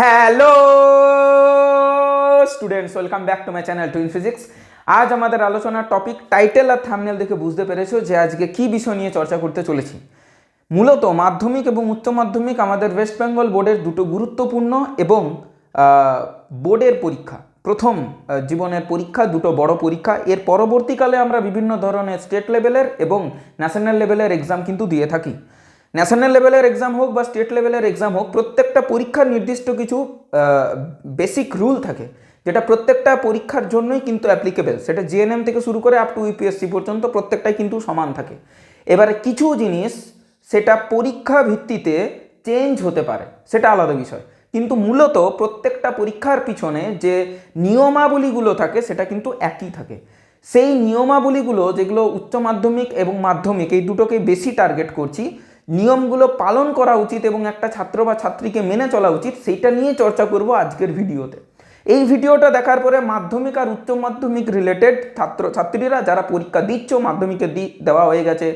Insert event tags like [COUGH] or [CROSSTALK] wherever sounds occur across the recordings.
Hello students welcome back to my channel twin physics আজ আমাদের আলোচনার টপিক টাইটেল আর thumbnail দেখে বুঝতে পেরেছ যে আজকে কি বিষয় নিয়ে চর্চা করতে চলেছি। মূলত মাধ্যমিক এবং উচ্চ মাধ্যমিক আমাদের ওয়েস্ট বেঙ্গল বোর্ডের দুটো গুরুত্বপূর্ণ এবং বোর্ডের পরীক্ষা, প্রথম জীবনের পরীক্ষা, দুটো বড় পরীক্ষা। এর পরবর্তীকালে আমরা বিভিন্ন ধরনের স্টেট লেভেলের এবং ন্যাশনাল লেভেলের এক্সাম কিন্তু দিয়ে থাকি। ন্যাশনাল লেভেলের এক্সাম হোক বা স্টেট লেভেলের এক্সাম হোক, প্রত্যেকটা পরীক্ষার নির্দিষ্ট কিছু বেসিক রুল থাকে, যেটা প্রত্যেকটা পরীক্ষার জন্যই কিন্তু অ্যাপ্লিকেবেল সেটা জিএনএম থেকে শুরু করে আপ টু ইউপিএসসি পর্যন্ত প্রত্যেকটাই কিন্তু সমান থাকে। এবারে কিছু জিনিস সেটা পরীক্ষা ভিত্তিতে চেঞ্জ হতে পারে, সেটা আলাদা বিষয়। কিন্তু মূলত প্রত্যেকটা পরীক্ষার পিছনে যে নিয়মাবলীগুলো থাকে, সেটা কিন্তু একই থাকে। সেই নিয়মাবলীগুলো যেগুলো উচ্চ মাধ্যমিক এবং মাধ্যমিক, এই দুটোকে বেশি টার্গেট করছি নিয়মগুলো পালন করা উচিত এবং একটা ছাত্র বা ছাত্রীকে মেনে চলা উচিত, সেইটা নিয়ে চর্চা করব আজকের ভিডিওতে। এই ভিডিওটা দেখার পরে মাধ্যমিক আর উচ্চ মাধ্যমিক রিলেটেড ছাত্র, ছাত্রীরা যারা পরীক্ষা দিচ্ছ, মাধ্যমিকে দেওয়া হয়ে গেছে,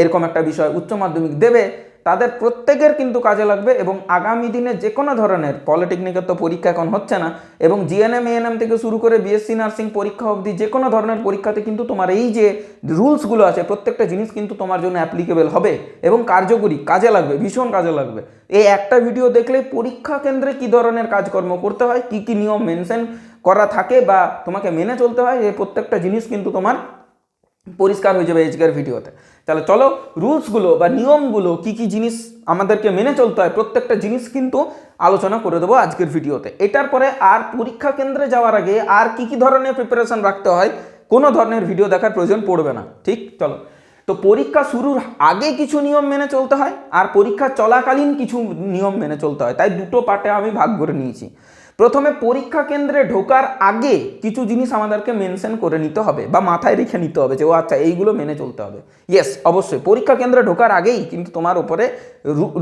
এরকম একটা বিষয়, উচ্চ মাধ্যমিক দেবে তাদের প্রত্যেকের কিন্তু কাজে লাগবে এবং আগামী দিনে যে কোনো ধরনের পলিটেকনিকের তো পরীক্ষা এখন হচ্ছে না এবং জিএনএম, এএনএম থেকে শুরু করে বিএসসি নার্সিং পরীক্ষা অবধি যে কোনো ধরনের পরীক্ষাতে কিন্তু তোমার এই যে রুলসগুলো আছে, প্রত্যেকটা জিনিস কিন্তু তোমার জন্য অ্যাপ্লিকেবল হবে এবং কার্যকরী, কাজে লাগবে, ভীষণ কাজে লাগবে। এই একটা ভিডিও দেখলে পরীক্ষা কেন্দ্রে কি ধরনের কাজকর্ম করতে হয়, কি কি নিয়ম মেনশন করা থাকে বা তোমাকে মেনে চলতে হয়, এই প্রত্যেকটা জিনিস কিন্তু তোমার পরিষ্কার হয়ে যাবে আজকের ভিডিওতে। তাহলে চলো, রুলসগুলো বা নিয়মগুলো কি কি জিনিস আমাদেরকে মেনে চলতে হয়, প্রত্যেকটা জিনিস কিন্তু আলোচনা করে দেবো আজকের ভিডিওতে। এটার পরে আর পরীক্ষা কেন্দ্রে যাওয়ার আগে আর কি কি ধরনের প্রিপারেশন রাখতে হয়, কোনো ধরনের ভিডিও দেখার প্রয়োজন পড়বে না। ঠিক? চলো। তো পরীক্ষা শুরুর আগে কিছু নিয়ম মেনে চলতে হয়, আর পরীক্ষা চলাকালীন কিছু নিয়ম মেনে চলতে হয়। তাই দুটো পার্টে আমি ভাগ করে নিয়েছি। প্রথমে পরীক্ষা কেন্দ্রে ঢোকার আগে কিছু জিনিস আমাদেরকে মেনশন করে নিতে হবে বা মাথায় রেখে নিতে হবে যে, ও আচ্ছা এইগুলো মেনে চলতে হবে। ইয়েস অবশ্যই। পরীক্ষা কেন্দ্রে ঢোকার আগেই কিন্তু তোমার উপরে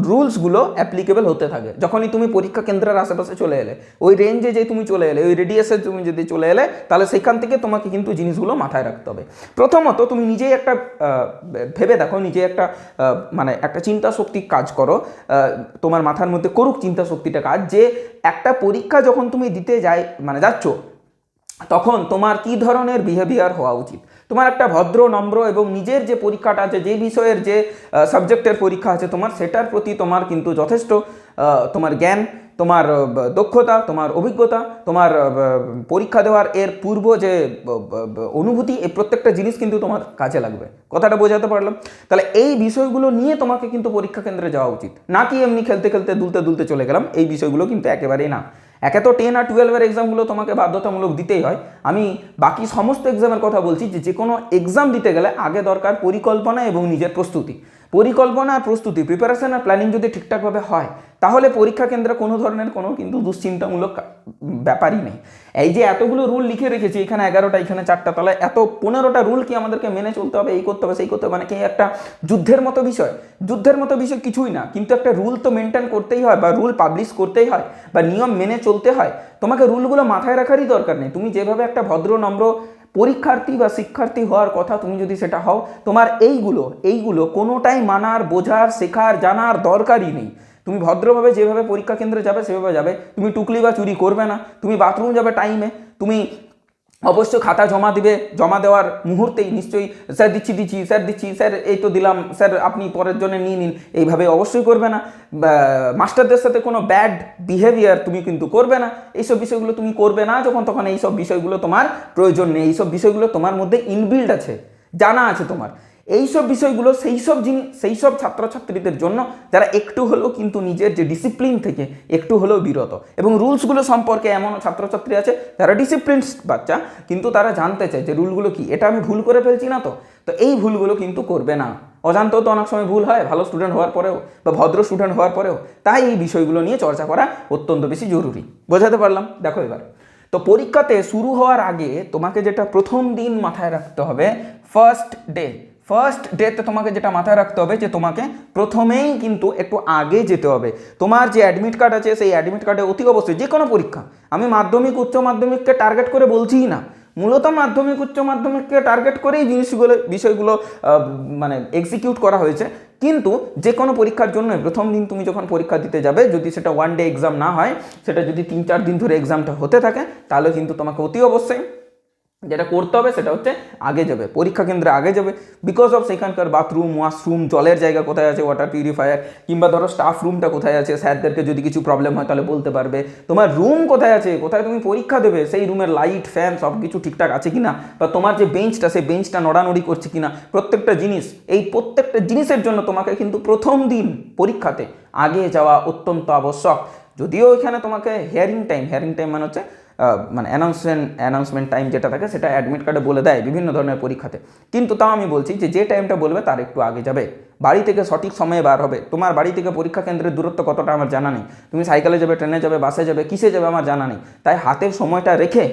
রুলসগুলো অ্যাপ্লিকেবল হতে থাকে। যখনই তুমি পরীক্ষা কেন্দ্রের আশেপাশে চলে এলে, ওই রেঞ্জে যে তুমি চলে এলে, ওই রেডিয়াসে তুমি যদি চলে এলে, তাহলে সেখান থেকে তোমাকে কিন্তু জিনিসগুলো মাথায় রাখতে হবে। প্রথমত, তুমি নিজেই একটা ভেবে দেখো নিজে একটা মানে একটা চিন্তা শক্তি কাজ করো। তোমার মাথার মধ্যে করুক চিন্তা শক্তিটা কাজ। যে একটা পরীক্ষা যখন তুমি দিতে যাই মানে যাচ্ছ, তখন তোমার কি ধরনের বিহেভিয়ার হওয়া উচিত? তোমার একটা ভদ্র, নম্র এবং নিজের যে পরীক্ষাটা আছে, যে বিষয়ের যে সাবজেক্টের পরীক্ষা আছে, তোমার সেটার প্রতি তোমার কিন্তু যথেষ্ট তোমার জ্ঞান, তোমার দক্ষতা, তোমার অভিজ্ঞতা, তোমার পরীক্ষা দেওয়ার এর পূর্ব যে অনুভূতি এই প্রত্যেকটা জিনিস কিন্তু তোমার কাজে লাগবে। কথাটা বোঝাতে পারলাম? তাহলে এই বিষয়গুলো নিয়ে তোমাকে কিন্তু পরীক্ষা কেন্দ্রে যাওয়া উচিত। না কি এমনি খেলতে খেলতে দুলতে দুলতে চলে গেলাম, এই বিষয়গুলো কিন্তু একেবারেই না। একে তো টেন আর টুয়েলভের এক্সামগুলো তোমাকে বাধ্যতামূলক দিতেই হয়। আমি বাকি সমস্ত এক্সামের কথা বলছি যে যে কোনো এক্সাম দিতে গেলে আগে দরকার পরিকল্পনা এবং নিজের প্রস্তুতি। পরিকল্পনা আর প্রস্তুতি প্রিপারেশন আর প্ল্যানিং যদি ঠিকঠাকভাবে হয়, তাহলে পরীক্ষা কেন্দ্রে কোনো ধরনের কোনো কিন্তু দুশ্চিন্তামূলক ব্যাপারই নেই। এই যে এতগুলো রুল লিখে রেখেছি, এখানে এগারোটা, এখানে চারটা তাহলে এত পনেরোটা রুল কি আমাদেরকে মেনে চলতে হবে, এই করতে হবে, সেই করতে হবে মানে কি একটা যুদ্ধের মতো বিষয়? যুদ্ধের মতো বিষয় কিছুই না, কিন্তু একটা রুল তো মেনটেন করতেই হয় বা রুল পাবলিশ করতেই হয় বা নিয়ম মেনে চলতে হয়। তোমাকে রুলগুলো মাথায় রাখারই দরকার নেই। তুমি যেভাবে একটা ভদ্র, নম্র পরীক্ষার্থী বা শিক্ষার্থী হওয়ার কথা তুমি যদি সেটা হও, তোমার এইগুলো এইগুলো কোনোটাই মানার, বোঝার, শেখার, জানার দরকারই নেই। তুমি ভদ্রভাবে যেভাবে পরীক্ষা কেন্দ্রে যাবে, সেভাবে যাবে। তুমি টুকলি বা চুরি করবে না। তুমি বাথরুম যাবে টাইমে তুমি অবশ্য খাতা জমা দিবে, জমা দেওয়ার মুহূর্তেই নিশ্চয়ই স্যার দিচ্ছি দিচ্ছি, স্যার দিচ্ছি, স্যার এই তো দিলাম, স্যার আপনি পরের জন্য নিয়ে নিন, এইভাবে অবশ্যই করবে না। মাস্টারদের সাথে কোনো ব্যাড বিহেভিয়ার তুমি কিন্তু করবে না। এইসব বিষয়গুলো তুমি করবে না যখন তখন এইসব বিষয়গুলো তোমার প্রয়োজন নেই, এইসব বিষয়গুলো তোমার মধ্যে ইনবিল্ড আছে, জানা আছে তোমার। এইসব বিষয়গুলো সেই সব জিনিস সেই সব ছাত্রছাত্রীদের জন্য যারা একটু হলেও কিন্তু নিজের যে ডিসিপ্লিন থেকে একটু হলেও বিরত। এবং রুলসগুলো সম্পর্কে এমন ছাত্রছাত্রী আছে, যারা ডিসিপ্লিন বাচ্চা, কিন্তু তারা জানতে চায় যে রুলগুলো কি। এটা আমি ভুল করে ফেলছি না তো? তো এই ভুলগুলো কিন্তু করবে না। অজান্তেও তো অনেক সময় ভুল হয়, ভালো স্টুডেন্ট হওয়ার পরেও বা ভদ্র স্টুডেন্ট হওয়ার পরেও। তাই এই বিষয়গুলো নিয়ে চর্চা করা অত্যন্ত বেশি জরুরি। বোঝাতে পারলাম? দেখো এবার। তো পরীক্ষাতে শুরু হওয়ার আগে তোমাকে যেটা প্রথম দিন মাথায় রাখতে হবে ফার্স্ট ডে ফার্স্ট ডেতে তোমাকে যেটা মাথায় রাখতে হবে যে তোমাকে প্রথমেই কিন্তু একটু আগে যেতে হবে। তোমার যে অ্যাডমিট কার্ড আছে, সেই অ্যাডমিট কার্ডে অতি অবশ্যই যে কোনো পরীক্ষা। আমি মাধ্যমিক, উচ্চ মাধ্যমিককে টার্গেট করে বলছিই না। মূলত মাধ্যমিক, উচ্চ মাধ্যমিককে টার্গেট করেই জিনিসগুলো, বিষয়গুলো মানে এক্সিকিউট করা হয়েছে। কিন্তু যে কোনো পরীক্ষার জন্য প্রথম দিন তুমি যখন পরীক্ষা দিতে যাবে, যদি সেটা ওয়ান ডে এক্সাম না হয়, সেটা যদি তিন, চার দিন ধরে এক্সামটা হতে থাকে, তাহলে কিন্তু তোমাকে অতি অবশ্যই যেটা করতে হবে সেটা হচ্ছে আগে যাবে, পরীক্ষা কেন্দ্রে আগে যাবে। বিকজ অফ সেখানকার বাথরুম ওয়াশরুম জলের জায়গা কোথায় আছে ওয়াটার পিউরিফায়ার কিংবা ধরো স্টাফ রুমটা কোথায় আছে, স্যারদেরকে যদি কিছু প্রবলেম হয় তাহলে বলতে পারবে। তোমার রুম কোথায় আছে, কোথায় তুমি পরীক্ষা দেবে, সেই রুমের লাইট ফ্যান সব কিছু ঠিকঠাক আছে কিনা? বা তোমার যে বেঞ্চটা সেই বেঞ্চটা নড়ানড়ি করছে কিনা? প্রত্যেকটা জিনিস, এই প্রত্যেকটা জিনিসের জন্য তোমাকে কিন্তু প্রথম দিন পরীক্ষাতে আগে যাওয়া অত্যন্ত আবশ্যক। যদিও এখানে তোমাকে হেয়ারিং টাইম হেয়ারিং টাইম মানে হচ্ছে মানে অ্যানাউন্সমেন্ট অ্যানাউন্সমেন্ট টাইম যেটা থাকে সেটা অ্যাডমিট কার্ডে বলে দেয় বিভিন্ন ধরনের পরীক্ষাতে। কিন্তু তাও আমি বলছি যে যে টাইমটা বলবে তার একটু আগে যাবে। বাড়ি থেকে সঠিক সময়ে বার হবে। তোমার বাড়ি থেকে পরীক্ষা কেন্দ্রের দূরত্ব কতটা আমার জানা নেই। তুমি সাইকেলে যাবে ট্রেনে যাবে বাসে যাবে, কিসে যাবে আমার জানা নেই। তাই হাতের সময়টা রেখে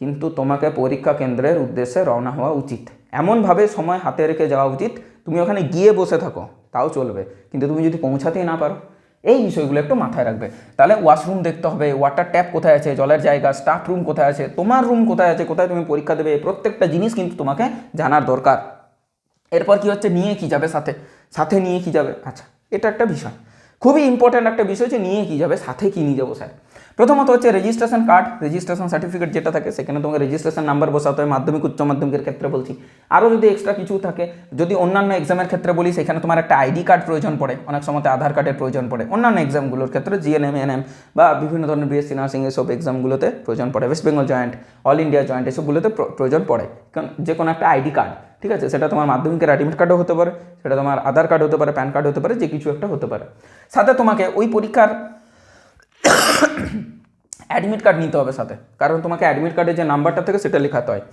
কিন্তু তোমাকে পরীক্ষা কেন্দ্রের উদ্দেশ্যে রওনা হওয়া উচিত। এমনভাবে সময় হাতে রেখে যাওয়া উচিত। তুমি ওখানে গিয়ে বসে থাকো, তাও চলবে। কিন্তু তুমি যদি পৌঁছাতেই না পারো এই বিষয়গুলো একটু মাথায় রাখবে। তাহলে ওয়াশরুম দেখতে হবে ওয়াটার ট্যাপ কোথায় আছে, জলের জায়গা স্টাফ রুম কোথায় আছে, তোমার রুম কোথায় আছে, কোথায় তুমি পরীক্ষা দেবে প্রত্যেকটা জিনিস কিন্তু তোমাকে জানার দরকার। এরপর কি হচ্ছে, নিয়ে কি যাবে সাথে? সাথে নিয়ে কি যাবে? আচ্ছা এটা একটা বিষয়। খুবই ইম্পর্ট্যান্ট একটা বিষয় যে নিয়ে কি যাবে, সাথে কি নিয়ে যাব, স্যার? প্রথমত হচ্ছে রেজিস্ট্রেশন কার্ড রেজিস্ট্রেশন সার্টিফিকেট যেটা থাকে, সেখানে তোমাকে রেজিস্ট্রেশন নাম্বার বসাতে হয়, মাধ্যমিক, উচ্চ মাধ্যমিকের ক্ষেত্রে বলছি। আরও যদি এক্সট্রা কিছু থাকে, যদি অন্যান্য এক্সামের ক্ষেত্রে বলি, সেখানে তোমার একটা আইডি কার্ড প্রয়োজন পড়ে, অনেক সময় আধার কার্ডের প্রয়োজন পড়ে। অন্যান্য এক্সামগুলোর ক্ষেত্রে জিএনএম এনএম বা বিভিন্ন ধরনের বিএসসি নার্সিং এসব এক্সামগুলোতে প্রয়োজন পড়ে। West Bengal joint all India joint এসবগুলোতে প্রয়োজন পড়ে। কারণ যে কোনো একটা আইডি কার্ড ঠিক আছে? সেটা তোমার মাধ্যমিকের অ্যাডমিট কার্ডও হতে পারে, সেটা তোমার আধার কার্ড হতে পারে প্যান কার্ড হতে পারে, যে কিছু একটা হতে পারে। সাথে তোমাকে ওই পরীক্ষার অ্যাডমিট কার্ড নিতে হবে সাথে। কারণ তোমাকে অ্যাডমিট কার্ডে যে নাম্বারটা থাকে সেটা লেখাতে হয়।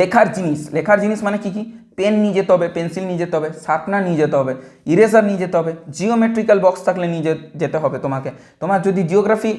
লেখার জিনিস লেখার জিনিস মানে কি কি? পেন নিয়ে যেতে হবে পেন্সিল নিয়ে যেতে হবে, শার্পনার নিয়ে যেতে হবে ইরেজার নিয়ে যেতে হবে জিওমেট্রিক্যাল বক্স থাকলে নিয়ে যেতে হবে তোমাকে। তোমার যদি জিওগ্রাফি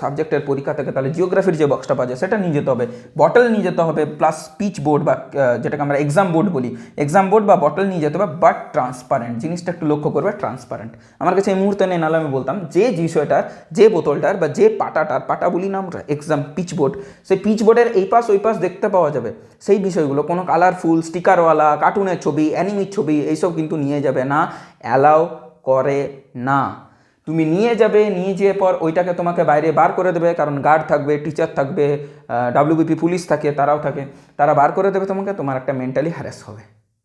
সাবজেক্টের পরীক্ষা থাকে, তাহলে জিওগ্রাফির যে বক্সটা পাওয়া যায়, সেটা নিয়ে যেতে হবে। বটল নিয়ে যেতে হবে প্লাস স্পিচ বোর্ড বা যেটাকে আমরা এক্সাম বোর্ড বলি। এক্সাম বোর্ড বা বটল নিয়ে যেতে হবে বাট ট্রান্সপারেন্ট জিনিসটা একটু লক্ষ্য করবে ট্রান্সপারেন্ট আমার কাছে এই মুহূর্তে নেই, নাহলে আমি বলতাম, যে বিষয়টার, যে বোতলটার বা যে পাটাটার, পাটা বলি না আমরা এক্সাম পিচ বোর্ড সেই পিচ বোর্ডের এই পাশ, ওই পাশ দেখতে পাওয়া যাবে। সেই বিষয়গুলো, কোনো কালারফুল স্টিকারওয়ালা কার্টুনের ছবি অ্যানিমির ছবি, এইসব কিন্তু নিয়ে যাবে না। অ্যালাউ করে না। তুমি নিয়ে যাবে, নিয়ে যেয়ে পর ওইটাকে তোমাকে বাইরে বার করে দেবে, কারণ গার্ড থাকবে টিচার থাকবে ডাব্লিউবিপি পুলিশ থাকে, তারাও থাকে। তারা বার করে দেবে তোমাকে, তোমার একটা মেন্টালি হ্যারাস হবে।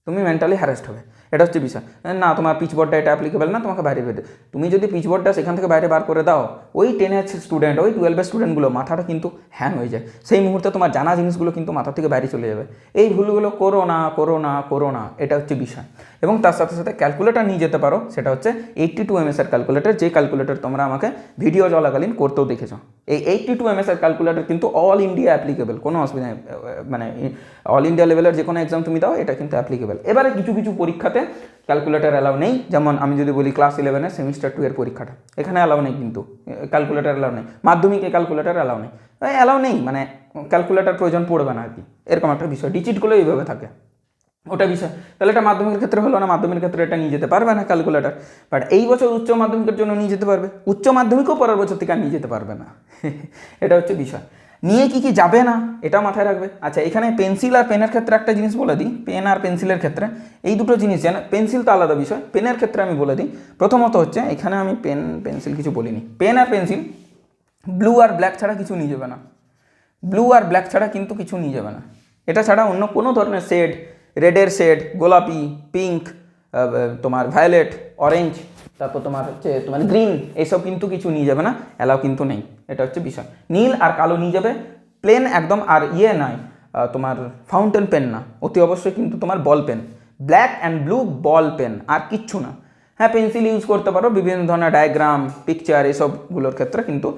তুমি মেন্টালি হ্যারাস্ট হবে। এটা হচ্ছে বিষয়। না, তোমার পিচ বোর্ডটা এটা অ্যাপ্লিকেবল না, তোমাকে বাইরে বেরোতে তুমি যদি পিচ বোর্ডটা সেখান থেকে বাইরে বার করে দাও, ওই টেনের স্টুডেন্ট ওই টুয়েলভের স্টুডেন্টগুলো মাথাটা কিন্তু হ্যাং হয়ে যায়। সেই মুহূর্তে তোমার জানা জিনিসগুলো কিন্তু মাথা থেকে বাইরে চলে যাবে। এই ভুলগুলো করো না করো না করো না, এটা হচ্ছে বিষয়। এবং তার সাথে সাথে ক্যালকুলেটার নিয়ে যেতে পারো। সেটা হচ্ছে এইট্টি টু এমএস এর ক্যালকুলেটার যে ক্যালকুলেটার তোমরা আমাকে ভিডিও চলাকালীন করতেও দেখেছ। এই এইটটি টু এমএস এর ক্যালকুলেটার কিন্তু অল ইন্ডিয়া অ্যাপ্লিকেবল কোনো অসুবিধা মানে অল ইন্ডিয়া লেভেলের যে কোনো এক্সাম তুমি দাও, এটা কিন্তু অ্যাপ্লিকেবল এবারে কিছু কিছু পরীক্ষাতে ক্যালকুলেটার অ্যালাউ নেই। যেমন আমি যদি বলি ক্লাস ইলেভেনের সেমিস্টার টু এর পরীক্ষাটা, এখানে অ্যালাউ নেই কিন্তু। ক্যালকুলেটার অ্যালাউ নেই। মাধ্যমিকে ক্যালকুলেটার অ্যালাউ নেই। অ্যালাউ নেই। মানে ক্যালকুলেটার প্রয়োজন পড়বে না আর কি। এরকম একটা বিষয়। ডিজিটগুলো এইভাবে থাকে। ওটা বিষয়। তাহলে এটা মাধ্যমিকের ক্ষেত্রে হলো না? মাধ্যমিকের ক্ষেত্রে এটা নিয়ে যেতে পারবে না ক্যালকুলেটার বাট এই বছর উচ্চ মাধ্যমিকের জন্য নিয়ে যেতে পারবে। উচ্চ মাধ্যমিকও পরের বছর থেকে নিয়ে যেতে পারবে না। [LAUGHS] এটা হচ্ছে বিষয়। নিয়ে কি কি যাবে না, এটা মাথায় রাখবে। আচ্ছা এখানে পেন্সিল আর পেনের ক্ষেত্রে একটা জিনিস বলে দিই। পেন আর পেন্সিলের ক্ষেত্রে এই দুটো জিনিস জানা পেন্সিল তো আলাদা বিষয়। পেনের ক্ষেত্রে আমি বলে দিই। প্রথমত হচ্ছে, এখানে আমি পেন পেন্সিল কিছু বলিনি। পেন আর পেন্সিল ব্লু আর ব্ল্যাক ছাড়া কিছু নিয়ে যাবে না। ব্লু আর ব্ল্যাক ছাড়া কিন্তু কিছু নিয়ে যাবে না। এটা ছাড়া অন্য কোনো ধরনের শেড রেডের শেড, গোলাপি, পিঙ্ক তোমার ভায়োলেট, অরেঞ্জ, তারপর তোমার হচ্ছে তোমার গ্রিন এইসব কিন্তু কিছু নিয়ে যাবে না অ্যালাও কিন্তু নেই, এটা হচ্ছে বিষয়। নীল আর কালো নিয়ে যাবে, প্লেন একদম আর ইয়ে নয় তোমার ফাউন্টেন পেন না, অতি অবশ্যই কিন্তু তোমার ball pen. Black and blue ball pen, আর কিচ্ছু না। হ্যাঁ পেন্সিল ইউজ করতে পারো, বিভিন্ন ধরনের ডায়াগ্রাম, পিকচার, এসবগুলোর ক্ষেত্রে কিন্তু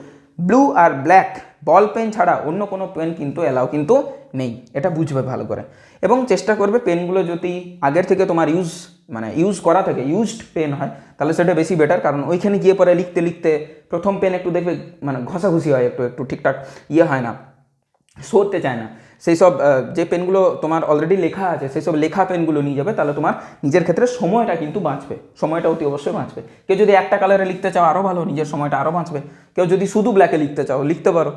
ব্লু আর ব্ল্যাক বল পেন ছাড়া অন্য কোনো পেন কিন্তু এলাও কিন্তু নেই। এটা বুঝবে ভালো করে। এবং চেষ্টা করবে পেনগুলো যদি আগের থেকে তোমার ইউজ মানে ইউজ করা থাকে ইউজড পেন হয়, তাহলে সেটা বেশি বেটার কারণ ওইখানে গিয়ে পরে লিখতে লিখতে প্রথম পেন একটু দেখবে মানে ঘষাঘুষি হয়, একটু একটু ঠিকঠাক ইয়ে হয় না। সরতে চায় না। সেই সব যে পেনগুলো তোমার অলরেডি লেখা আছে, সেই সব লেখা পেনগুলো নিয়ে যাবে, তাহলে তোমার নিজের ক্ষেত্রে সময়টা কিন্তু বাঁচবে, সময়টা অতি অবশ্যই বাঁচবে। কেউ যদি একটা কালারে লিখতে চাও আরও ভালো, নিজের সময়টা আরও বাঁচবে। কেউ যদি শুধু ব্ল্যাকে লিখতে চাও, লিখতে পারো।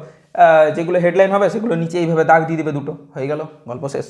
যেগুলো হেডলাইন হবে, সেগুলো নিচে এইভাবে দাগ দিয়ে দেবে দুটো, হয়ে গেল, গল্প শেষ।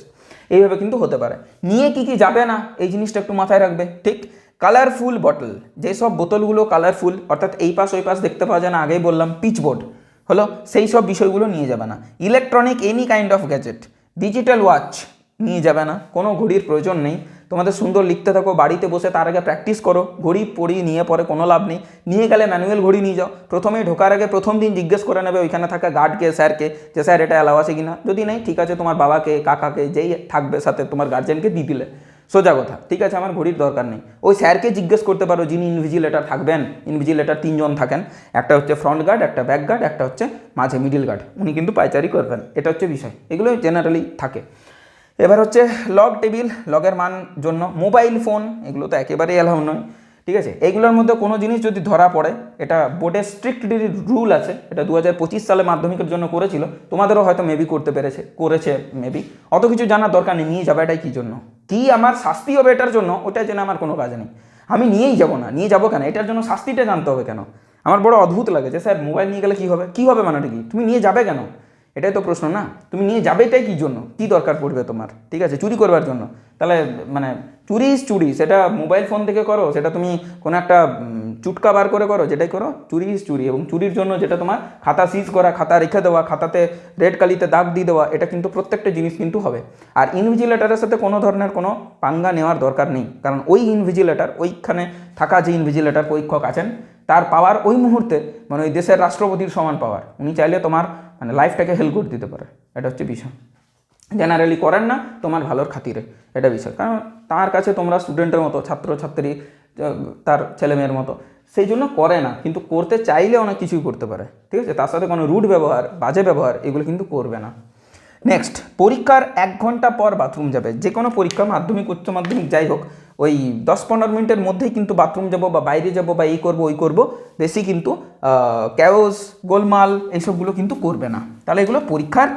এইভাবে কিন্তু হতে পারে। নিয়ে কি কি যাবে না, এই জিনিসটা একটু মাথায় রাখবে। ঠিক কালারফুল বটল যেসব বোতলগুলো কালারফুল অর্থাৎ এই পাশ ওই পাশ দেখতে পাওয়া যায় না, আগেই বললাম পিচ বোর্ড হলো সেই সব বিষয়গুলো নিয়ে যাবে না। Electronic any kind of gadget digital watch নিয়ে যাবে না। কোনো ঘড়ির প্রয়োজন নেই। তোমাদের সুন্দর লিখতে থাকো, বাড়িতে বসে তার আগে প্র্যাকটিস করো। ঘড়ি পড়ি নিয়ে পরে কোনো লাভ নেই। নিয়ে গেলে ম্যানুয়াল ঘড়ি নিয়ে যাও। প্রথমেই ঢোকার আগে প্রথম দিন জিজ্ঞেস করে নেবে ওইখানে থাকা গার্ডকে স্যারকে যে স্যার এটা অ্যালাউ আছে কিনা। যদি নেই, ঠিক আছে, তোমার বাবাকে, কাকাকে, যেই থাকবে সাথে তোমার গার্জেনকে দিয়ে দিলে। সোজা কথা, ঠিক আছে, আমার ঘড়ির দরকার নেই। ওই স্যারকে জিজ্ঞেস করতে পারো যিনি ইনভিজিলেটার থাকবেন ইনভিজিলেটার তিনজন থাকেন। একটা হচ্ছে ফ্রন্ট গার্ড একটা ব্যাক গার্ড একটা হচ্ছে মাঝে মিডিল গার্ড উনি কিন্তু পাইচারি করবেন, এটা হচ্ছে বিষয়। এগুলো জেনারেলি থাকে। এবার হচ্ছে লগ টেবিল লগের মান জন্য মোবাইল ফোন এগুলো তো একেবারেই অ্যালাউ নয়, ঠিক আছে? এইগুলোর মধ্যে কোনো জিনিস যদি ধরা পড়ে, এটা বোর্ডের স্ট্রিক্টলি রুল আছে, এটা দু হাজার পঁচিশ সালে মাধ্যমিকের জন্য করেছিল, তোমাদেরও হয়তো মেবি করতে পেরেছে, করেছে মেবি অত কিছু জানার দরকার নেই, নিয়ে যাবে, এটাই কী জন্য? কী আমার শাস্তি হবে এটার জন্য ওটা যেন আমার কোনো কাজ নেই। আমি নিয়েই যাব না, নিয়ে যাব কেন? এটার জন্য শাস্তিটা জানতে হবে কেন? আমার বড় অদ্ভুত লাগে যে, স্যার, মোবাইল নিয়ে গেলে কী হবে? কী হবে মানে কি? তুমি নিয়ে যাবে কেন? এটাই তো প্রশ্ন না। তুমি নিয়ে যাবে এটাই কী জন্য? কী দরকার পড়বে তোমার? ঠিক আছে, চুরি করবার জন্য। তাহলে মানে চুরি is চুরি। সেটা মোবাইল ফোন থেকে করো, সেটা তুমি কোনো একটা চুটকা বার করে করো, যেটাই করো, চুরি is চুরি এবং চুরির জন্য যেটা তোমার খাতা সিজ করা, খাতা রেখে দেওয়া, খাতাতে রেড কালিতে দাগ দিয়ে দেওয়া, এটা কিন্তু প্রত্যেকটা জিনিস কিন্তু হবে। আর ইনভিজিলেটারের সাথে কোনো ধরনের কোনো পাঙ্গা নেওয়ার দরকার নেই, কারণ ওই ইনভিজিলেটার ওইখানে থাকা যে ইনভিজিলেটার পরীক্ষক আছেন, তার পাওয়ার ওই মুহূর্তে মানে ওই দেশের রাষ্ট্রপতির সমান পাওয়ার উনি চাইলে তোমার মানে লাইফটাকে হেল্প করে দিতে পারে, এটা হচ্ছে বিষয়। জেনারেলি করেন না, তোমার ভালোর খাতিরে, এটা বিষয়। কারণ তার কাছে তোমরা স্টুডেন্টের মতো, ছাত্রছাত্রী তার ছেলেমেয়ের মতো। সেই জন্য করে না, কিন্তু করতে চাইলে অনেক কিছুই করতে পারে। ঠিক আছে? তার সাথে কোনো রুট ব্যবহার, বাজে ব্যবহার, এগুলো কিন্তু করবে না। নেক্সট পরীক্ষার এক ঘণ্টা পর বাথরুম যাবে। যে কোনো পরীক্ষা, মাধ্যমিক, উচ্চ মাধ্যমিক, যাই হোক, ওই দশ পনেরো মিনিটের মধ্যেই কিন্তু বাথরুম যাব বা বাইরে যাব বা এই করব, ওই করব, বেশি কিন্তু ক্যাওস গোলমাল, এইসবগুলো কিন্তু করবে না। তাহলে এগুলো পরীক্ষার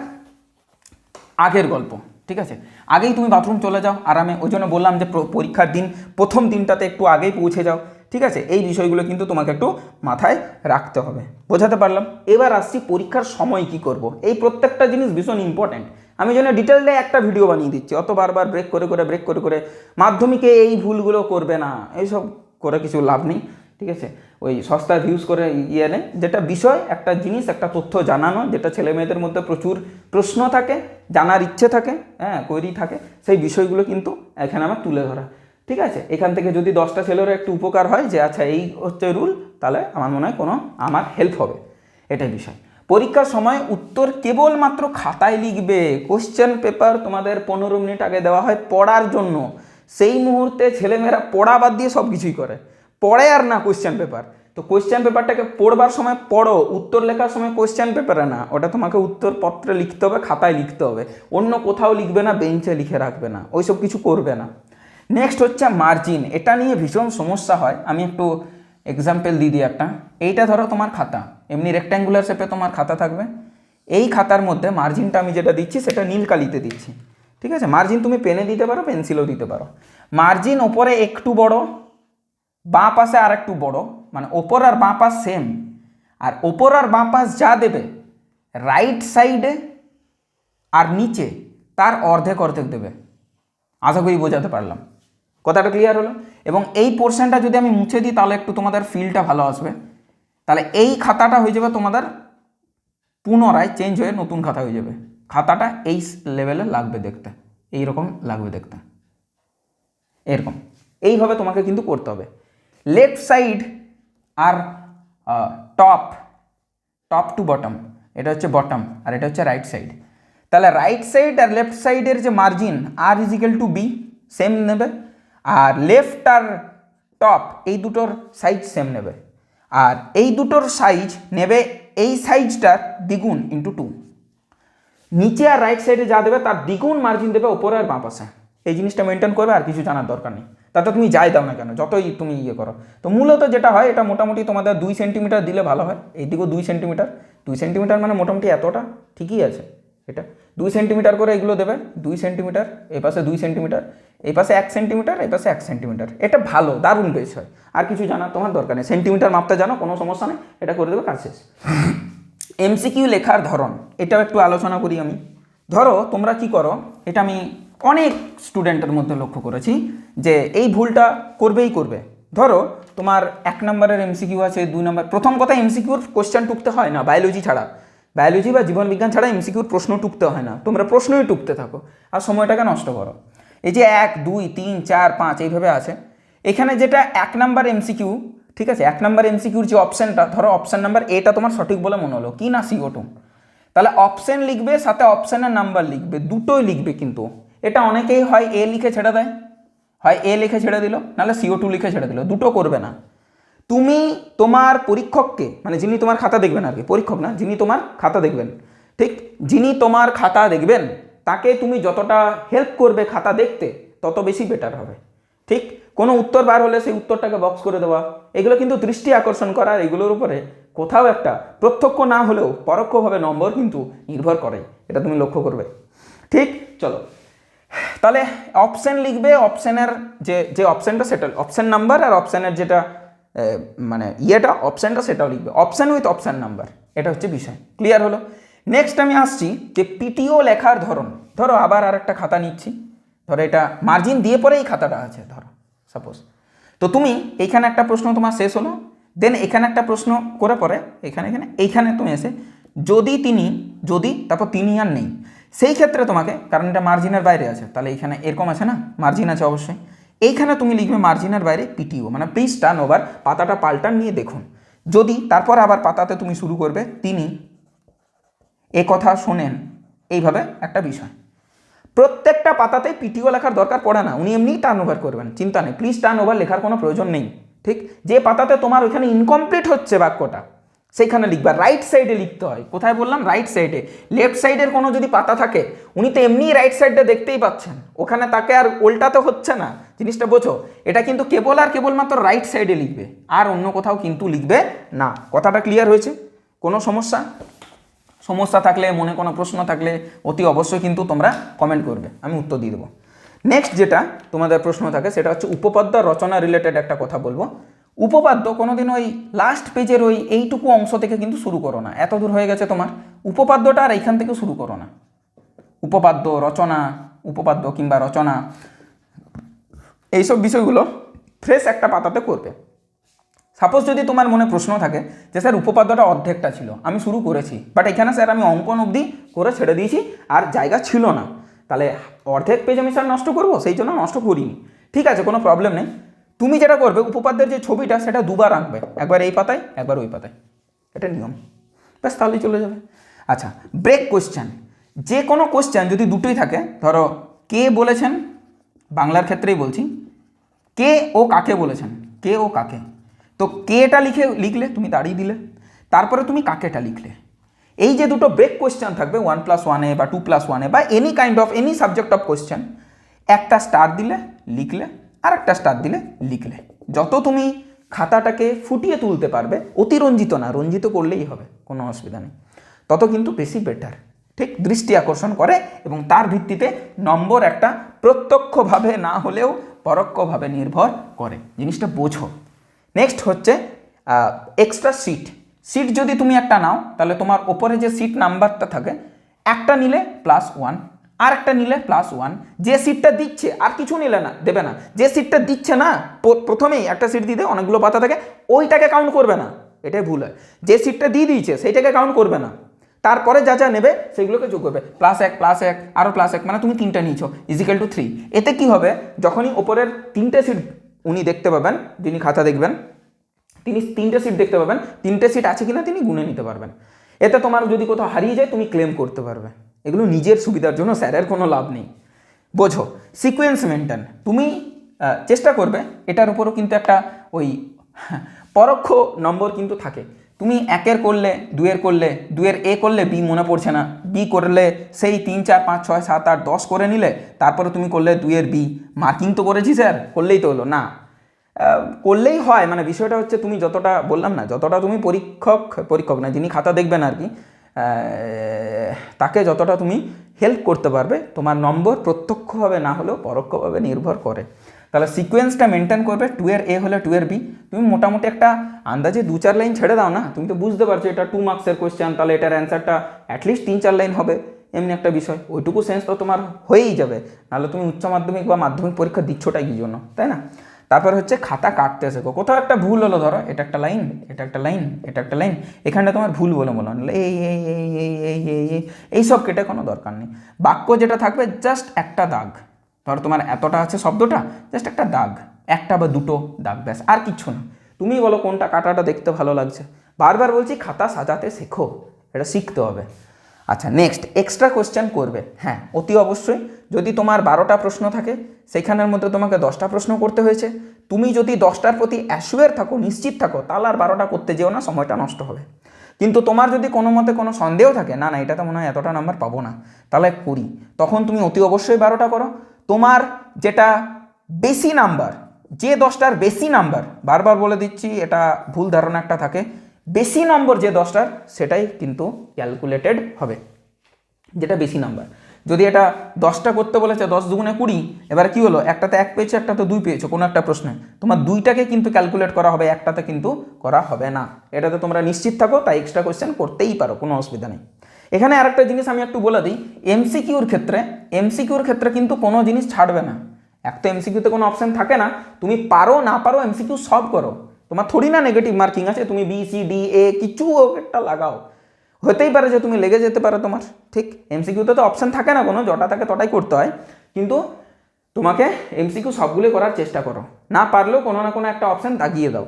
আগের গল্প। ঠিক আছে? আগেই তুমি বাথরুম চলে যাও, আরামে। ওই জন্য বললাম যে পরীক্ষার দিন, প্রথম দিনটাতে একটু আগেই পৌঁছে যাও, ঠিক আছে? এই বিষয়গুলো কিন্তু তোমাকে একটু মাথায় রাখতে হবে। বোঝাতে পারলাম? এবার আসছি পরীক্ষার সময় কি করব? এই প্রত্যেকটা জিনিস ভীষণ ইম্পর্ট্যান্ট আমি যেন ডিটেলডে একটা ভিডিও বানিয়ে দিচ্ছি। অত বারবার ব্রেক করে করে ব্রেক করে করে মাধ্যমিকে এই ভুলগুলো করবে না। এইসব করে কিছু লাভ নেই, ঠিক আছে? ওই সস্তা ভিউজ করে ইয়ে নেই। যেটা বিষয়, একটা জিনিস, একটা তথ্য জানানো, যেটা ছেলে মেয়েদের মধ্যে প্রচুর প্রশ্ন থাকে জানার ইচ্ছে থাকে হ্যাঁ কৈরি থাকে, সেই বিষয়গুলো কিন্তু এখানে আমার তুলে ধরা। ঠিক আছে? এখান থেকে যদি দশটা ছেলেরও একটু উপকার হয় যে আচ্ছা এই হচ্ছে রুল তাহলে আমার মনে হয় কোনো, আমার হেল্প হবে। এটাই বিষয়। পরীক্ষার সময় উত্তর কেবলমাত্র খাতায় লিখবে। কোশ্চেন পেপার তোমাদের পনেরো মিনিট আগে দেওয়া হয় পড়ার জন্য। সেই মুহূর্তে ছেলেমেয়েরা পড়া বাদ দিয়ে সব কিছুই করে। পড়ে আর না কোশ্চেন পেপার তো কোশ্চেন পেপারটাকে পড়বার সময় পড়ো, উত্তর লেখার সময় কোশ্চেন পেপারে না, ওটা তোমাকে উত্তর পত্রে লিখতে হবে, খাতায় লিখতে হবে। অন্য কোথাও লিখবে না বেঞ্চে লিখে রাখবে না, ওইসব কিছু করবে না। নেক্সট হচ্ছে মার্জিন এটা নিয়ে ভীষণ সমস্যা হয়। আমি একটু এক্সাম্পল দিয়ে দিই একটা। এইটা ধরো তোমার খাতা, এমনি রেক্ট্যাঙ্গুলার শেপে তোমার খাতা থাকবে। এই খাতার মধ্যে মার্জিনটা আমি যেটা দিচ্ছি, সেটা নীল কালিতে দিচ্ছি। ঠিক আছে? মার্জিন তুমি পেনে দিতে পারো পেন্সিলও দিতে পারো। মার্জিন ওপরে একটু বড়, বাঁ পাশে আর একটু বড়। মানে ওপর আর বাঁ পাশ সেম আর ওপর আর বাঁ পাশ যা দেবে রাইট সাইডে আর নিচে তার অর্ধেক অর্ধেক দেবে। আশা করি বোঝাতে পারলাম। কথাটা ক্লিয়ার হলো? এবং এই পোর্শনটা যদি আমি মুছে দিই, তাহলে একটু তোমাদের ফিলটা ভালো আসবে। তাহলে এই খাতাটা হয়ে যাবে তোমাদের পুনরায় চেঞ্জ হয়ে নতুন খাতা হয়ে যাবে। খাতাটা এই লেভেলে লাগবে দেখতে। এই রকম লাগবে দেখতে। এরকম। এইভাবে তোমাকে কিন্তু করতে হবে। লেফট সাইড আর টপ টপ টু বটম এটা হচ্ছে বটম আর এটা হচ্ছে রাইট সাইড তাহলে রাইট সাইড আর লেফট সাইডের যে মার্জিন আর ইজিক্যাল টু বি সেম নেবে। আর লেফট আর টপ এই দুটোর সাইজ সেম নেবে। আর এই দুটোর সাইজ নেবে, এই সাইজটার দ্বিগুণ ইন্টু টু নিচে আর রাইট সাইডে যা দেবে, তার দ্বিগুণ মার্জিন দেবে ওপরে আর বাঁ পাশে। এই জিনিসটা মেনটেন করবে, আর কিছু জানার দরকার নেই। তাতে তুমি যাই দাও না কেন, যতই তুমি ইয়ে করো। তো মূলত যেটা হয়, এটা মোটামুটি তোমাদের দুই সেন্টিমিটার দিলে ভালো হয়। এইদিকেও দুই সেন্টিমিটার দুই সেন্টিমিটার মানে মোটামুটি এতটা ঠিকই আছে এটা। দুই সেন্টিমিটার করে এগুলো দেবে, দুই সেন্টিমিটার এই পাশে দুই সেন্টিমিটার এই পাশে এক সেন্টিমিটার এই পাশে এক সেন্টিমিটার এটা ভালো, দারুণ বেশ হয়। আর কিছু জানার তোমার দরকার নেই। সেন্টিমিটার মাপতে জানো, কোনো সমস্যা নেই, এটা করে দেবে, কাজ শেষ। এমসিকিউ লেখার ধরন, এটাও একটু আলোচনা করি আমি। ধরো, তোমরা কি করো, এটা আমি অনেক স্টুডেন্টের মধ্যে লক্ষ্য করেছি। যে এই ভুলটা করবেই করবে। ধরো, তোমার এক নম্বরের এমসিকিউ আছে, দুই নম্বর, প্রথম কথা এমসিকিউর কোশ্চেন টুকতে হয় না বায়োলজি ছাড়া। বায়োলজি বা জীবনবিজ্ঞান ছাড়া এমসিকিউর প্রশ্ন টুকতে হয় না, তোমরা প্রশ্নই টুকতে থাকো, আর সময়টাকে নষ্ট করো। এই যে এক, দুই, তিন, চার, পাঁচ, এইভাবে আছে। এখানে যেটা এক নাম্বার এমসিকিউ ঠিক আছে, এক নাম্বার এমসিকিউর যে অপশানটা ধরো অপশান নাম্বার এটা তোমার সঠিক বলে মনে হলো, কি না সিও টু তাহলে অপশান লিখবে, সাথে অপশানের নাম্বার লিখবে, দুটোই লিখবে কিন্তু। এটা অনেকেই হয় এ লিখে ছেড়ে দেয়। হয় এ লিখে ছেড়ে দিল, নাহলে সিও টু লিখে ছেড়ে দিল, দুটো করবে না। তুমি তোমার পরীক্ষককে মানে যিনি তোমার খাতা দেখবেন আর কি, পরীক্ষক না, যিনি তোমার খাতা দেখবেন, ঠিক, যিনি তোমার খাতা দেখবেন, তাকে তুমি যতটা হেল্প করবে খাতা দেখতে, তত বেশি বেটার হবে। ঠিক, কোনো উত্তর বার হলে সেই উত্তরটাকে বক্স করে দেওয়া, এগুলো কিন্তু দৃষ্টি আকর্ষণ করা এগুলোর উপরে কোথাও একটা প্রত্যক্ষ না হলেও পরোক্ষভাবে নম্বর কিন্তু নির্ভর করে, এটা তুমি লক্ষ্য করবে। ঠিক, চলো। তাহলে অপশন লিখবে অপশনের যে যে অপশানটা সেটা অপশান নাম্বার আর অপশানের যেটা মানে ইয়েটা অপশানটা সেটাও লিখবে। অপশন উইথ অপশান নাম্বার এটা হচ্ছে বিষয়। ক্লিয়ার হলো? নেক্সট আমি আসছি যে পিটিও লেখার ধরন। ধরো আবার আর একটা খাতা নিচ্ছি। ধরো এটা মার্জিন দিয়ে পরে এই খাতাটা আছে, ধরো সাপোজ তো তুমি এইখানে একটা প্রশ্ন তোমার শেষ হলো। দেন এখানে একটা প্রশ্ন করে পরে, এখানে এখানে, এইখানে তুমি এসে যদি তিনি, যদি, তারপর তিনি আর নেই। সেই ক্ষেত্রে তোমাকে, কারণ এটা মার্জিনের বাইরে আছে, তাহলে এইখানে এরকম আছে না? মার্জিন আছে অবশ্যই। এইখানে তুমি লিখবে মার্জিনের বাইরে পিটিও মানে প্লিজ টার্ন ওভার পাতাটা পাল্টান নিয়ে দেখুন। যদি তারপর আবার পাতাতে তুমি শুরু করবে, তিনি এ কথা শোনেন। এইভাবে একটা বিষয়। প্রত্যেকটা পাতাতে পিটিও লেখার দরকার পড়ে না, উনি এমনিই টার্ন ওভার করবেন, চিন্তা নেই। প্লিজ টার্ন ওভার লেখার কোনো প্রয়োজন নেই, ঠিক? যে পাতাতে তোমার ওইখানে ইনকমপ্লিট হচ্ছে বাক্যটা সেইখানে লিখবা রাইট সাইডে লিখতে হয়। কোথায় বললাম? রাইট সাইডে লেফট সাইডের কোনো যদি পাতা থাকে, উনি তো এমনিই রাইট সাইডে দেখতেই পাচ্ছেন। ওখানে তাকে আর উল্টাতে হচ্ছে না। জিনিসটা বোঝো, এটা কিন্তু কেবল আর কেবলমাত্র রাইট সাইডে লিখবে। আর অন্য কোথাও কিন্তু লিখবে না। কথাটা ক্লিয়ার হয়েছে? কোনো সমস্যা? সমস্যা থাকলে, মনে কোনো প্রশ্ন থাকলে, অতি অবশ্যই কিন্তু তোমরা কমেন্ট করবে। আমি উত্তর দিয়ে দেবো। নেক্সট যেটা তোমাদের প্রশ্ন থাকে, সেটা হচ্ছে উপপাদ্য রচনা রিলেটেড একটা কথা বলব। উপপাদ্য কোনোদিন ওই লাস্ট পেজের ওই এইটুকু অংশ থেকে কিন্তু শুরু করো না। এত দূর হয়ে গেছে তোমার। উপপাদ্যটা আর এইখান থেকে শুরু করো না। উপপাদ্য, রচনা, উপপাদ্য কিংবা রচনা, এইসব বিষয়গুলো ফ্রেশ একটা পাতাতে করবে। সাপোজ যদি তোমার মনে প্রশ্ন থাকে যে, স্যার, উপপাদ্যটা অর্ধেকটা ছিল, আমি শুরু করেছি বাট এখানে স্যার আমি অঙ্কন অবধি করে ছেড়ে দিয়েছি আর জায়গা ছিল না, তাহলে অর্ধেক পেজ আমি স্যার নষ্ট করব? সেই জন্য নষ্ট করিনি। ঠিক আছে, কোনো প্রবলেম নেই। তুমি যেটা করবে, উপপাদ্যের যে ছবিটা, সেটা দুবার আঁকবে। একবার এই পাতায়, একবার ওই পাতায়। এটা নিয়ম। ব্যাস, তাহলেই চলে যাবে। আচ্ছা ব্রেক কোশ্চেন যে কোনো কোশ্চেন যদি দুটোই থাকে, ধরো, কে বলেছেন? বাংলার ক্ষেত্রেই বলছি। কে ও কাকে বলেছেন? কে ও কাকে? তো কেটা লিখে, লিখলে, তুমি দাঁড়িয়ে দিলে। তারপরে তুমি কাকেটা লিখলে। এই যে দুটো ব্রেক কোয়েশ্চেন থাকবে ওয়ান প্লাস ওয়ানে বা টু প্লাস ওয়ানে বা any kind of any subject of question একটা স্টার দিলে, লিখলে আর একটা স্টার দিলে লিখলে। যত তুমি খাতাটাকে ফুটিয়ে তুলতে পারবে, অতিরঞ্জিত না, রঞ্জিত করলেই হবে, কোনো অসুবিধা নেই। তত কিন্তু বেশি বেটার ঠিক দৃষ্টি আকর্ষণ করে এবং তার ভিত্তিতে নম্বর একটা প্রত্যক্ষভাবে না হলেও পরোক্ষভাবে নির্ভর করে। জিনিসটা বোঝো। নেক্সট হচ্ছে এক্সট্রা সিট সিট যদি তুমি একটা নাও, তাহলে তোমার ওপরে যে সিট নাম্বারটা থাকে, একটা নিলে প্লাস ওয়ান আর একটা নিলে প্লাস ওয়ান যে সিটটা দিচ্ছে, আর কিছু নিলে না, দেবে না। যে সিটটা দিচ্ছে না প্রথমেই একটা সিট দিতে অনেকগুলো পাতা থাকে, ওইটাকে কাউন্ট করবে না। এটাই ভুল হয়। যে সিটটা দিয়ে দিয়েছে, সেইটাকে কাউন্ট করবে না। তারপরে যা যা নেবে সেগুলোকে যোগ করবে। প্লাস এক প্লাস এক আরও প্লাস এক মানে তুমি তিনটা নিয়েছো ইজিক্যাল টু থ্রি এতে কি হবে, যখনই ওপরের তিনটে সিট উনি দেখতে পাবেন, যিনি খাতা দেখবেন, তিনি তিনটে সিট দেখতে পাবেন, তিনটে সিট আছে কিনা তিনি গুনে নিতে পারবেন। এতে তোমার যদি কোথাও হারিয়ে যায়, তুমি ক্লেম করতে পারবে। এগুলো নিজের সুবিধার জন্য স্যারের কোনো লাভ নেই। বোঝো সিকোয়েন্স মেনটেন তুমি চেষ্টা করবে, এটার উপরও কিন্তু একটা ওই পরোক্ষ নম্বর কিন্তু থাকে। তুমি একের করলে দুয়ের করলে দুয়ের এ করলে বি মনে পড়ছে না। বি করলে সেই তিন, চার, পাঁচ, ছয়, সাত, আট, দশ করে নিলে, তারপরে তুমি করলে দুয়ের বি মার্কিং তো করেছি স্যার করলেই তো হলো। না করলেই হয়। মানে বিষয়টা হচ্ছে, তুমি যতটা বললাম না, যতটা তুমি পরীক্ষক পরীক্ষক না, যিনি খাতা দেখবেন আর কি তাকে যতটা তুমি হেল্প করতে পারবে, তোমার নম্বর প্রত্যক্ষভাবে না হলেও পরোক্ষভাবে নির্ভর করে। তাহলে সিকোয়েন্সটা মেনটেন করবে টু এর এ হলে টু এর বি তুমি মোটামুটি একটা আন্দাজে দু চার লাইন ছেড়ে দাও না, তুমি তো বুঝতে পারছ এটা টু মার্কসের কোয়েশ্চেন তাহলে এটার অ্যান্সারটা অ্যাটলিস্ট তিন চার লাইন হবে, এমনি একটা বিষয়। ওইটুকু সেন্স তো তোমার হয়েই যাবে, নাহলে তুমি উচ্চ মাধ্যমিক বা মাধ্যমিক পরীক্ষা দিচ্ছটাই কি জন্য, তাই না? তারপর হচ্ছে খাতা কাটতে শেখো। কোথাও একটা ভুল হলো ধরো, এটা একটা লাইন, এটা একটা লাইন, এটা একটা লাইন এখানটা তোমার ভুল বলে মনে হলো এই এই এই এই এই এই এই, এইসব কেটে কোনো দরকার নেই। বাক্য যেটা থাকবে জাস্ট একটা দাগ। ধরো তোমার এতটা আছে শব্দটা জাস্ট একটা দাগ। একটা বা দুটো দাগ, ব্যাস, আর কিচ্ছু না। তুমি বলো কোনটা কাটাটা দেখতে ভালো লাগছে। বারবার বলছি, খাতা সাজাতে শেখো। এটা শিখতে হবে। আচ্ছা নেক্সট এক্সট্রা কোয়েশ্চেন করবে। হ্যাঁ অতি অবশ্যই। যদি তোমার বারোটা প্রশ্ন থাকে সেখানের মধ্যে তোমাকে দশটা প্রশ্ন করতে হয়েছে। তুমি যদি দশটার প্রতি অ্যাসুয়ার থাকো, নিশ্চিত থাকো, তাহলে আর বারোটা করতে যেও না, সময়টা নষ্ট হবে। কিন্তু তোমার যদি কোনো মতে কোনো সন্দেহ থাকে, না না এটাতে মনে হয় এতটা নাম্বার পাবো না, তাহলে করি। তখন তুমি অতি অবশ্যই বারোটা করো। তোমার যেটা বেশি নাম্বার যে দশটার বেশি নাম্বার বারবার বলে দিচ্ছি, এটা ভুল ধারণা একটা থাকে। বেশি নম্বর যে দশটার, সেটাই কিন্তু ক্যালকুলেটেড হবে। যেটা বেশি নাম্বার। যদি এটা দশটা করতে বলেছে দশ দুগুণে কুড়ি, এবার কি হলো? একটাতে এক পেয়েছ, একটাতে দুই পেয়েছ, কোনো একটা প্রশ্নে। তোমার দুইটাকে কিন্তু ক্যালকুলেট করা হবে, একটাতে কিন্তু করা হবে না। এটাতে তোমরা নিশ্চিত থাকো, তাই এক্সট্রা কোয়েশ্চেন করতেই পারো, কোনো অসুবিধা নেই। এখানে আরেকটা জিনিস আমি একটু বলে দিই এমসিকিউর ক্ষেত্রে এমসিকিউর ক্ষেত্রে কিন্তু কোনো জিনিস ছাড়বে না। এক তো এমসিকিউতে কোনো অপশন থাকে না, তুমি পারো, না পারো এমসিকিউ সব করো। তোমার থোড়ি না নেগেটিভ মার্কিং আছে, তুমি বি সি ডি এ কিছু একটা লাগাও। হতেই পারে যে তুমি লেগে যেতে পারো তোমার, ঠিক? এমসিকিউতে তো অপশান থাকে না কোনো, যটা থাকে তটাই করতে হয়। কিন্তু তোমাকে এমসিকিউ সবগুলোই করার চেষ্টা করো। না পারলেও কোনো না কোনো একটা অপশান দাগিয়ে দাও।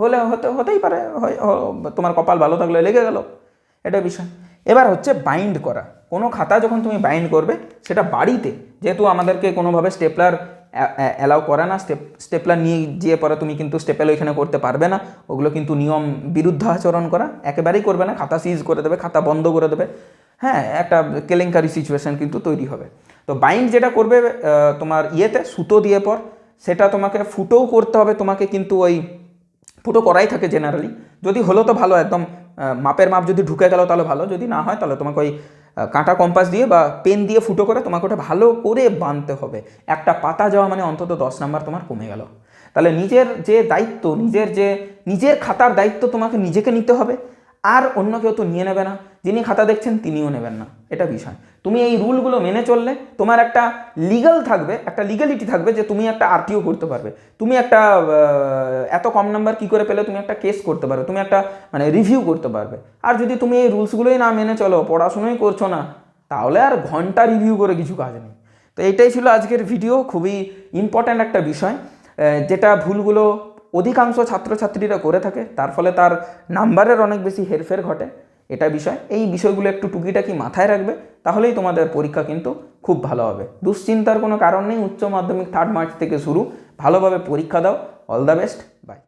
হলে হতে, হতেই পারে তোমার কপাল ভালো থাকলে লেগে গেল। এটা বিষয়। এবার হচ্ছে বাইন্ড করা। কোনো খাতা যখন তুমি বাইন্ড করবে, সেটা বাড়িতে, যেহেতু আমাদেরকে কোনোভাবে স্টেপলার অ্যালাউ করে না। স্টেপ স্টেপলার নিয়ে গিয়ে পরে তুমি কিন্তু স্টেপেল ওইখানে করতে পারবে না। ওগুলো কিন্তু নিয়ম বিরুদ্ধ আচরণ করা। একেবারেই করবে না। খাতা সিজ করে দেবে, খাতা বন্ধ করে দেবে। হ্যাঁ একটা কেলেঙ্কারি সিচুয়েশন কিন্তু তৈরি হবে। তো বাইন্ড যেটা করবে তোমার ইয়েতে, সুতো দিয়ে পর, সেটা তোমাকে ফুটোও করতে হবে। তোমাকে কিন্তু ওই ফুটো করাই থাকে জেনারেলি যদি হলো তো ভালো, একদম মাপের মাপ যদি ঢুকে গেল তাহলে ভালো। যদি না হয় তাহলে তোমাকে ওই কাঁটা কম্পাস দিয়ে বা পেন দিয়ে ফুটো করে তোমাকে ওটা ভালো করে বাঁধতে হবে। একটা পাতা যাওয়া মানে অন্তত দশ নাম্বার তোমার কমে গেল। তাহলে নিজের যে দায়িত্ব, নিজের যে, নিজের খাতার দায়িত্ব তোমাকে নিজেকে নিতে হবে। আর অন্য কেউ তো নিয়ে নেবে না। যিনি খাতা দেখছেন তিনিও নেবেন না। এটা বিষয়। তুমি এই রুলগুলো মেনে চললে তোমার একটা লিগাল থাকবে, একটা লিগালিটি থাকবে যে তুমি একটা আরটিও করতে পারবে। তুমি একটা এত কম নাম্বার কি করে পেলে তুমি একটা কেস করতে পারবে, তুমি একটা মানে রিভিউ করতে পারবে। আর যদি তুমি এই রুলসগুলোই না মেনে চলো, পড়াশুনোই করছ না, তাহলে আর ঘণ্টা রিভিউ করে কিছু কাজ নেই। তো এটাই ছিল আজকের ভিডিও খুবই ইম্পর্ট্যান্ট একটা বিষয় যেটা ভুলগুলো অধিকাংশ ছাত্রছাত্রীরা করে থাকে, তার ফলে তার নাম্বারের অনেক বেশি হেরফের ঘটে। এটা বিষয়। এই বিষয়গুলো একটু টুকিটাকি মাথায় রাখবে, তাহলেই তোমাদের পরীক্ষা কিন্তু খুব ভালো হবে। দুশ্চিন্তার কোনো কারণ নেই, উচ্চ মাধ্যমিক থার্ড মার্চ থেকে শুরু। ভালোভাবে পরীক্ষা দাও। All the best by